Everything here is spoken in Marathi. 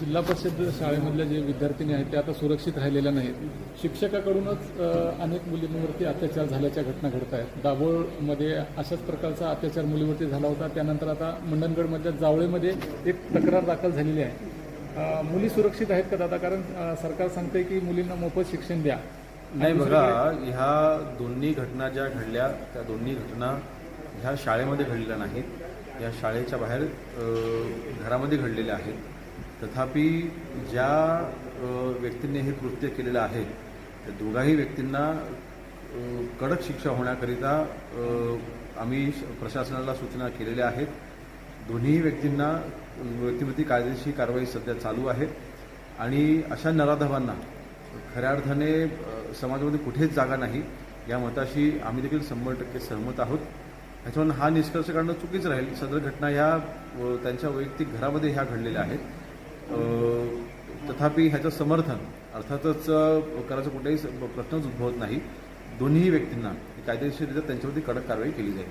जिल्हा परिषद शाळेमधल्या जे विद्यार्थिनी आहेत ते आता सुरक्षित राहिलेल्या नाहीत. शिक्षकाकडूनच अनेक मुलींवरती अत्याचार झाल्याच्या घटना घडत आहेत. दाभोळमध्ये अशाच प्रकारचा अत्याचार मुलीवरती झाला होता. त्यानंतर आता मंडणगडमधल्या जावळेमध्ये एक तक्रार दाखल झालेली आहे. मुली सुरक्षित आहेत का दादा? कारण सरकार सांगते की मुलींना मोफत शिक्षण द्या. नाही बघा ह्या दोन्ही घटना ज्या घडल्या त्या दोन्ही घटना ह्या शाळेमध्ये घडलेल्या नाहीत. या शाळेच्या बाहेर घरामध्ये घडलेल्या आहेत. तथापि ज्या व्यक्तींनी हे कृत्य केलेलं आहे त्या दोघाही व्यक्तींना कडक शिक्षा होण्याकरिता आम्ही श- प्रशासनाला सूचना केलेल्या आहेत. दोन्ही व्यक्तींना व्यक्तिमत्ती कायदेशीर कारवाई सध्या चालू आहे. आणि अशा नराधवांना खऱ्या अर्थाने समाजामध्ये कुठेच जागा नाही. या मताशी आम्ही देखील शंभर टक्के सहमत आहोत. ह्याच्यावरून हा निष्कर्ष काढणं चुकीच राहील. सदर घटना ह्या त्यांच्या वैयक्तिक घरामध्ये ह्या घडलेल्या आहेत. तथापि ह्याचं समर्थन अर्थातच करायचा करायचं कुठेही प्रश्नच उद्भवत नाही. दोन्हीही व्यक्तींना कायदेशीररित्या त्यांच्यावरती कडक कारवाई केली जाईल.